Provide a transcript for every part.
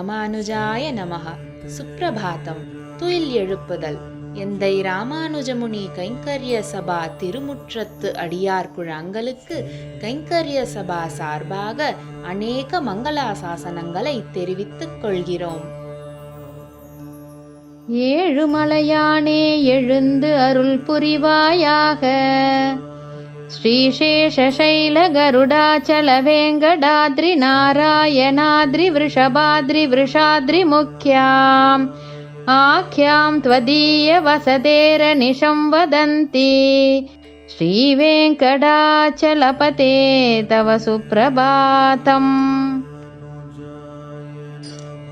ராமானுஜாய நமக சுப்பிரபாதம் துயில் எழுப்புதல் எந்தை ராமானுஜமுனி கைங்கரிய சபா திருமுற்றத்து அடியார் குழாங்களுக்கு கைங்கரிய சபா சார்பாக அநேக மங்களாசாசனங்களை தெரிவித்துக் கொள்கிறோம் ஏழுமலையானே எழுந்து அருள் புரிவாயாக श्रीशेषशैलगरुडाचलवेङ्कटाद्रिनारायणाद्रिवृषभाद्रिवृषाद्रिमुख्याम् आख्यां त्वदीयवसतेरनिशं वदन्ति श्रीवेङ्कटाचलपते तव சுப்பிரபாத்தம்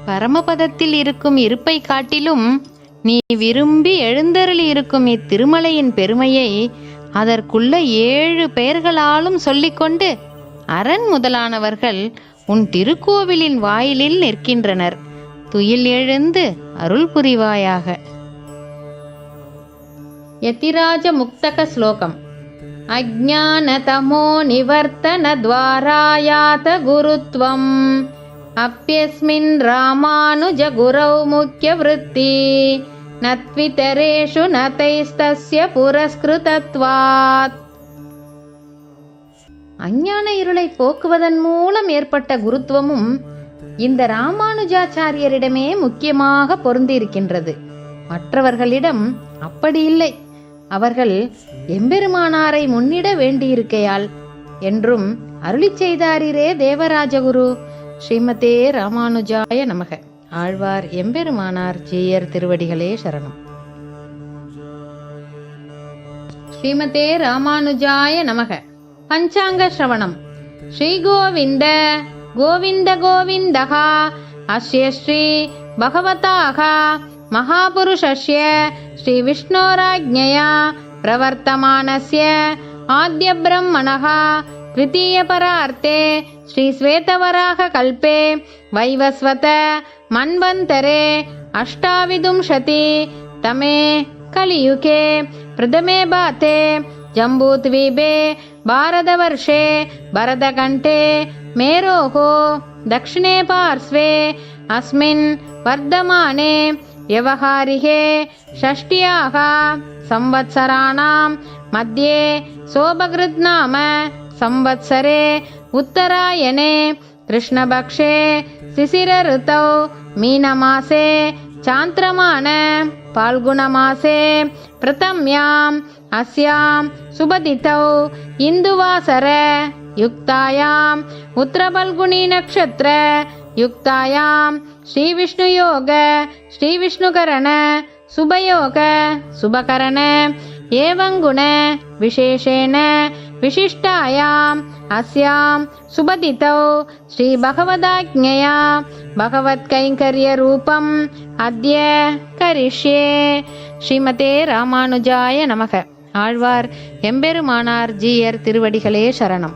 பரமபதத்தில் இருக்கும் இருப்பை காட்டிலும் நீ விரும்பி எழுந்தருளி இருக்கும் இத்திருமலையின் பெருமையை அதற்குள்ள ஏழு பெயர்களாலும் சொல்லிக்கொண்டு அரண் முதலானவர்கள் உன் திருக்கோவிலின் வாயிலில் நிற்கின்றனர் துயில் எழுந்து அருள் புரிவாயாக யதிராஜ முக்தக ஸ்லோகம் அஜானதமோ நிவர்த்தன द्वारायात குருத்வம் अप्यस्मिन् रामानुजगुरौ मुख्यवृत्ति न त्वितरेषु न तैस्तस्य पुरस्कृतत्वात् அஞ்ஞான இருளை போக்குவதன் மூலம் ஏற்பட்ட குருத்துவமும் இந்த ராமானுஜாச்சாரியரிடமே முக்கியமாக பொருந்தியிருக்கின்றது மற்றவர்களிடம் அப்படி இல்லை அவர்கள் எம்பெருமானாரை முன்னிட வேண்டியிருக்கையால் என்றும் அருளிச் செய்தாரிரே தேவராஜகுரு ஸ்ரீமதே ராமானுஜாய நமக ஆழ்வார் எம்பெருமானார் ஜீயர் திருவடிகளே சரணம் ஸ்ரீமதே ராமானுஜாய நமக பஞ்சாங்க ஸ்ரவணம் ஸ்ரீ கோவிந்த கோவிந்த கோவிந்தகா அஸ்ய ஸ்ரீ பகவதாக மகாபுருஷஸ்ய ஸ்ரீ விஷ்ணோராஜ்ஞயா பிரவர்த்தமானஸ்ய ஆத்ய பிரம்மணः द्वितीयपरार्थे श्रीश्वेतवराहकल्पे वैवस्वत मन्वन्तरे अष्टाविंशति तमे कलियुगे प्रथमे बाते जम्बूद्वीपे भारतवर्षे भरतकण्ठे मेरोः दक्षिणे पार्श्वे अस्मिन् वर्धमाने व्यवहारिके षष्ट्याः संवत्सराणां मध्ये सोभकृद्नाम संवत्सरे उत्तरायणे कृष्णपक्षे शिशिरऋतौ मीनमासे चान्द्रमान फाल्गुणमासे प्रथम्याम् अस्यां सुबदितौ इन्दुवासर युक्तायाम् उत्तरफल्गुणी नक्षत्र युक्तायां श्रीविष्णुयोग श्रीविष्णुकरण शुभयोग गुण विशेषेण विशिष्टायाम् अस्यां सुबदितौ श्रीभगवदाज्ञया भगवत्कैङ्कर्यरूपम् अद्य करिष्ये ஸ்ரீமதே ராமானுஜாய நமக ஆழ்வார் எம்பெருமானார் ஜீயர் திருவடிகளே சரணம்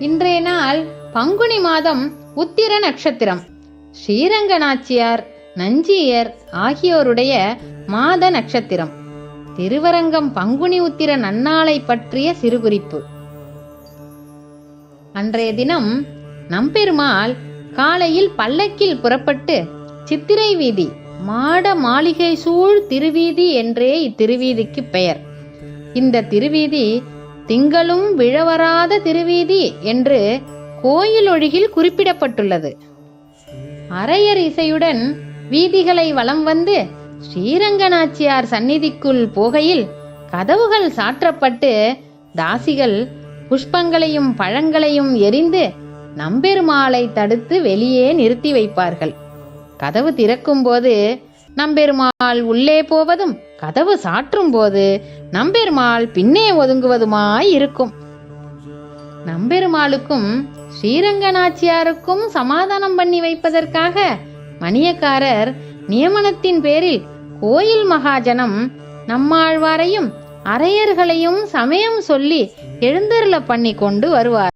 இன்றைய நாள் பங்குனி மாதம் உத்திர நட்சத்திரம். ஸ்ரீரங்க நாச்சியார் நஞ்சியர் ஆகியோருடைய மாத நட்சத்திரம். திருவரங்கம் பங்குனி உத்திர நன்னாளை பற்றிய சிறுகுறிப்பு. அன்றைய தினம் நம்பெருமாள் காலையில் பல்லக்கில் புறப்பட்டு சித்திரை வீதி மாட மாளிகை சூழ் திருவீதி என்றே இத்திருவீதிக்கு பெயர். இந்த திருவீதி திங்களும் விழவராத திருவீதி என்று கோயில் ஒழுகில் குறிப்பிடப்பட்டுள்ளது. அரையர் இசையுடன் வீதிகளை வலம் வந்து ஸ்ரீரங்கநாச்சியார் சந்நிதிக்குள் போகையில் கதவுகள் சாற்றப்பட்டு தாசிகள் புஷ்பங்களையும் பழங்களையும் எரிந்து நம்பெருமாளை தடுத்து வெளியே நிறுத்தி வைப்பார்கள். கதவு திறக்கும்போது நம்பெருமாள் உள்ளே போவதும் கதவு சாற்றும் போது நம்பெருமாள் பின்னே ஒதுங்குவதுமாய் இருக்கும் நம்பெருமாளுக்கும் ஸ்ரீரங்கநாச்சியாருக்கும் சமாதானம் பண்ணி வைப்பதற்காக மணியக்காரர் நியமனத்தின் பேரில் கோயில் மகாஜனம் நம்மாழ்வாரையும் அரையர்களையும் சமயம் சொல்லி எழுந்தருள பண்ணி கொண்டு வருவார்.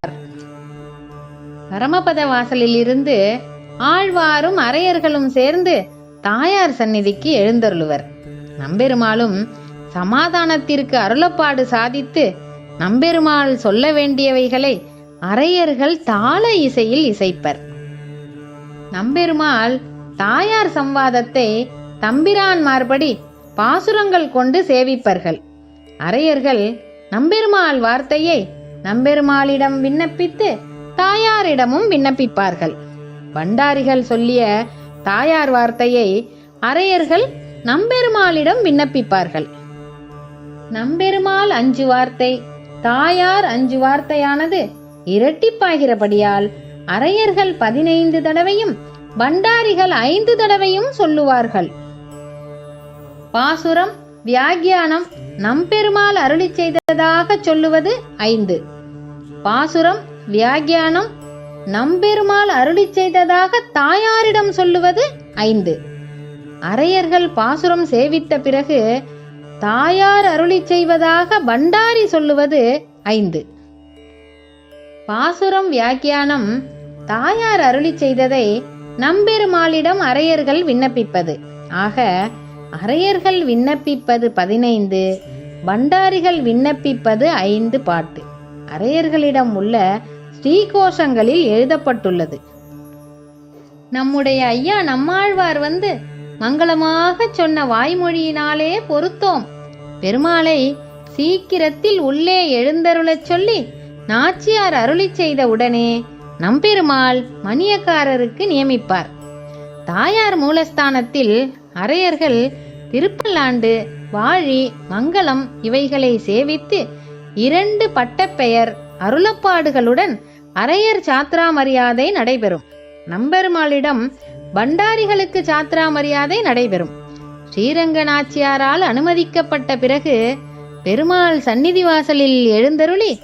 பரமபத வாசலில் இருந்து ஆழ்வாரும் அரையர்களும் சேர்ந்து தாயார் சந்நிதிக்கு எழுந்தருளுவர். நம்பெருமாளும் சமாதானத்திற்கு அருளப்பாடு சாதித்து நம்பெருமாள் சொல்ல வேண்டியவைகளை அரையர்கள் தாள இசையில் இசைப்பர். நம்பெருமாள் தாயார் சம்வாதத்தை தம்பிரான் மார்படி பாசுரங்கள் கொண்டு சேவிப்பர்கள். அரையர்கள் நம்பெருமாள் வார்த்தையை நம்பெருமாளிடம் விண்ணப்பித்து தாயாரிடமும் விண்ணப்பிப்பார்கள். பண்டாரிகள் சொல்லிய தாயார் வார்த்தையை அரையர்கள் நம்பெருமாளிடம் விண்ணப்பிப்பார்கள். நம்பெருமாள் அஞ்சு வார்த்தை தாயார் அஞ்சு வார்த்தையானது இரட்டிப்பாகிறபடியால் அரையர்கள் பதினைந்து தடவையும் பண்டாரிகள் ஐந்து தடவையும் சொல்லுவார்கள். பாசுரம் வியாகியானம் நம்பெருமாள் அருளி செய்ததாக சொல்லுவது ஐந்து. பாசுரம் வியாகியானம் நம்பெருமாள் அருளி செய்ததாக தாயாரிடம் சொல்லுவது ஐந்து. அரையர்கள் பாசுரம் சேவித்த பிறகு தாயார் அருளி செய்வதாக பண்டாரி சொல்லுவது ஐந்து. பாசுரம் வியாக்கியானம் தாயார் அருளி செய்ததை நம்பெருமாளிடம் அரையர்கள் விண்ணப்பிப்பது. ஆக அரையர்கள் விண்ணப்பிப்பது பதினைந்து பண்டாரிகள் விண்ணப்பிப்பது ஐந்து பாட்டு. அரையர்களிடம் உள்ள ஸ்ரீகோஷங்களில் எழுதப்பட்டுள்ளது. நம்முடைய ஐயா நம்மாழ்வார் வந்து மங்களமாக சொன்ன வாய்மொழியினாலே பொறுத்தோம் பெருமாளை சீக்கிரத்தில் உள்ளே எழுந்தருளச் சொல்லி நாச்சியார் அருளி செய்த உடனே நம்பெருமாள் மணியக்காரருக்கு நியமிப்பார். தாயார் மூலஸ்தானத்தில் அரையர்கள் திருப்பல்லாண்டு வாழி மங்களம் இவைகளை சேவித்து இரண்டு பட்டப்பெயர் அருளப்பாடுகளுடன் அரையர் சாத்ரா மரியாதை நடைபெறும். நம்பெருமாளிடம் பண்டாரிகளுக்கு சாத்ரா மரியாதை நடைபெறும். ஸ்ரீரங்க நாச்சியாரால் அனுமதிக்கப்பட்ட பிறகு பெருமாள் சந்நிதி வாசலில் எழுந்தருளி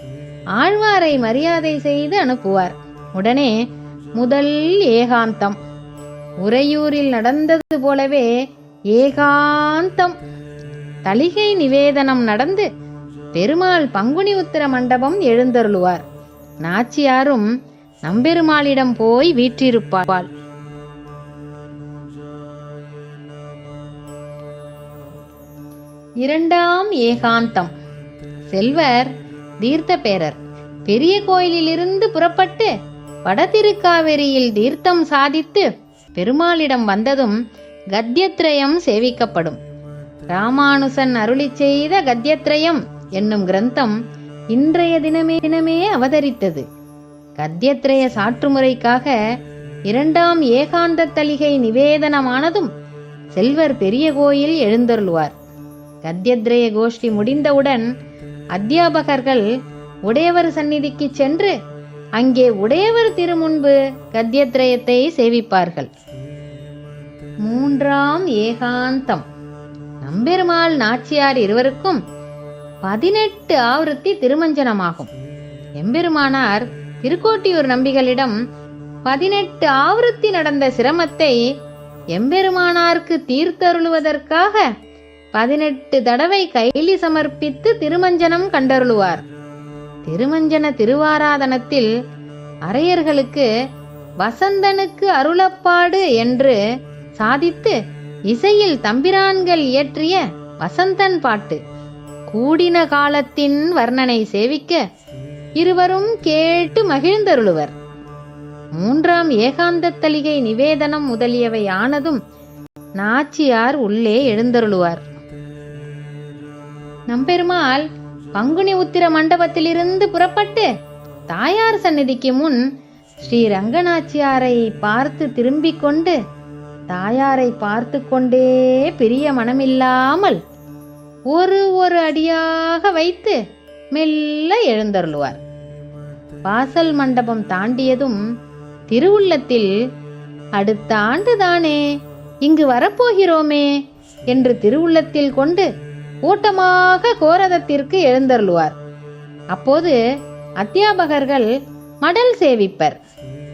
ஆழ்வாரை மரியாதை செய்து அனுப்புவார். உடனே முதல் ஏகாந்தம். உறையூரில் நடந்தது போலவே ஏகாந்தம். தலிகை நிவேதனம் நடந்து பெருமாள் பங்குனி உத்திர மண்டபம் எழுந்தருளுவார். நாச்சியாரும் நம்பெருமாளிடம் போய் வீற்றிருப்பாள். இரண்டாம் ஏகாந்தம். செல்வர் தீர்த்த பேரர் பெரிய கோயிலிலிருந்து புறப்பட்டு வடதிருக்காவேரியில் தீர்த்தம் சாதித்து பெருமாளிடம் வந்ததும் கத்யத்ரயம் சேவிக்கப்படும். ராமானுசன் அருளி செய்த கத்யத்ரயம் என்னும் கிரந்தம் இன்றைய தினமே தினமே அவதரித்தது. கத்யத்ரய சாற்றுமுறைக்காக இரண்டாம் ஏகாந்த தலிகை நிவேதனமானதும் செல்வர் பெரிய கோயில் எழுந்தருள்வார். கத்தியத்ரய கோஷ்டி முடிந்தவுடன் அத்தியாபகர்கள் உடையவர் சந்நிதிக்கு சென்று அங்கே உடையவர் திருமுன்பு கத்தியத்ரயத்தை சேவிப்பார்கள். மூன்றாம் ஏகாந்தம். நம்பெருமாள் நாச்சியார் இருவருக்கும் பதினெட்டு ஆவருத்தி திருமஞ்சனமாகும். எம்பெருமானார் திருக்கோட்டியூர் நம்பிகளிடம் பதினெட்டு ஆவருத்தி நடந்த சிரமத்தை எம்பெருமானாருக்கு தீர்த்தருளுவதற்காக பதினெட்டு தடவை கைலி சமர்ப்பித்து திருமஞ்சனம் கண்டருளுவார். திருமஞ்சன திருவாராதனத்தில் அரையர்களுக்கு வசந்தனுக்கு அருளப்பாடு என்று சாதித்து இசையில் தம்பிரான்கள் இயற்றிய வசந்தன் பாட்டு. கூடின காலத்தின் வர்ணனை சேவிக்க இருவரும் கேட்டு மகிழ்ந்தருளுவர். மூன்றாம் ஏகாந்த தலிகை நிவேதனம் முதலியவை ஆனதும் நாச்சியார் உள்ளே எழுந்தருளுவார். நம்பெருமாள் பங்குனி உத்திர மண்டபத்திலிருந்து புறப்பட்டு தாயார் சந்நிதிக்கு முன் ஸ்ரீ ரங்கநாச்சியாரை பார்த்து திரும்பிக் கொண்டு தாயாரை பார்த்து கொண்டே பிரிய மனமில்லாமல் ஒரு ஒரு அடியாக வைத்து மெல்ல எழுந்தருளுவார். வாசல் மண்டபம் தாண்டியதும் திருவுள்ளத்தில் அடுத்த ஆண்டு தானே இங்கு வரப்போகிறோமே என்று திருவுள்ளத்தில் கொண்டு கூட்டமாக கோரதத்திற்கு எழுந்தருளுவார். அப்போது அத்தியாபகர்கள் மடல் சேவிப்பர்.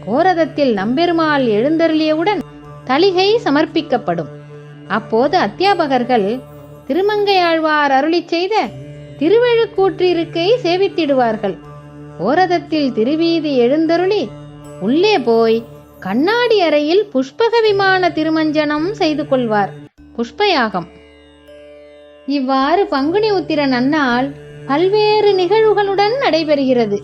கோரதத்தில் நம்பெருமாள் எழுந்தருளியவுடன் தளிகை சமர்ப்பிக்கப்படும். அப்போது அத்தியாபகர்கள் திருமங்கையாழ்வார் அருளிச் செய்த திருவழுக்கூற்றிருக்கை சேவித்திடுவார்கள். ஓரதத்தில் திருவீதி எழுந்தருளி உள்ளே போய் கண்ணாடி அறையில் புஷ்பக விமான திருமஞ்சனம் செய்து கொள்வார். புஷ்பயாகம். இவ்வாறு பங்குனி உத்திர நன்னாள் பல்வேறு நிகழ்வுகளுடன் நடைபெறுகிறது.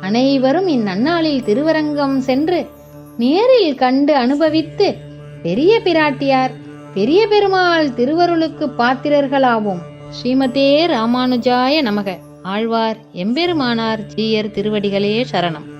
அனைவரும் இந்நன்னாளில் திருவரங்கம் சென்று நேரில் கண்டு அனுபவித்து பெரிய பிராட்டியார் பெரிய பெருமாள் திருவருளுக்கு பாத்திரர்களாவோம். ஸ்ரீமதே ராமானுஜாய நமக. ஆழ்வார் எம்பெருமானார் ஜீயர் திருவடிகளே சரணம்.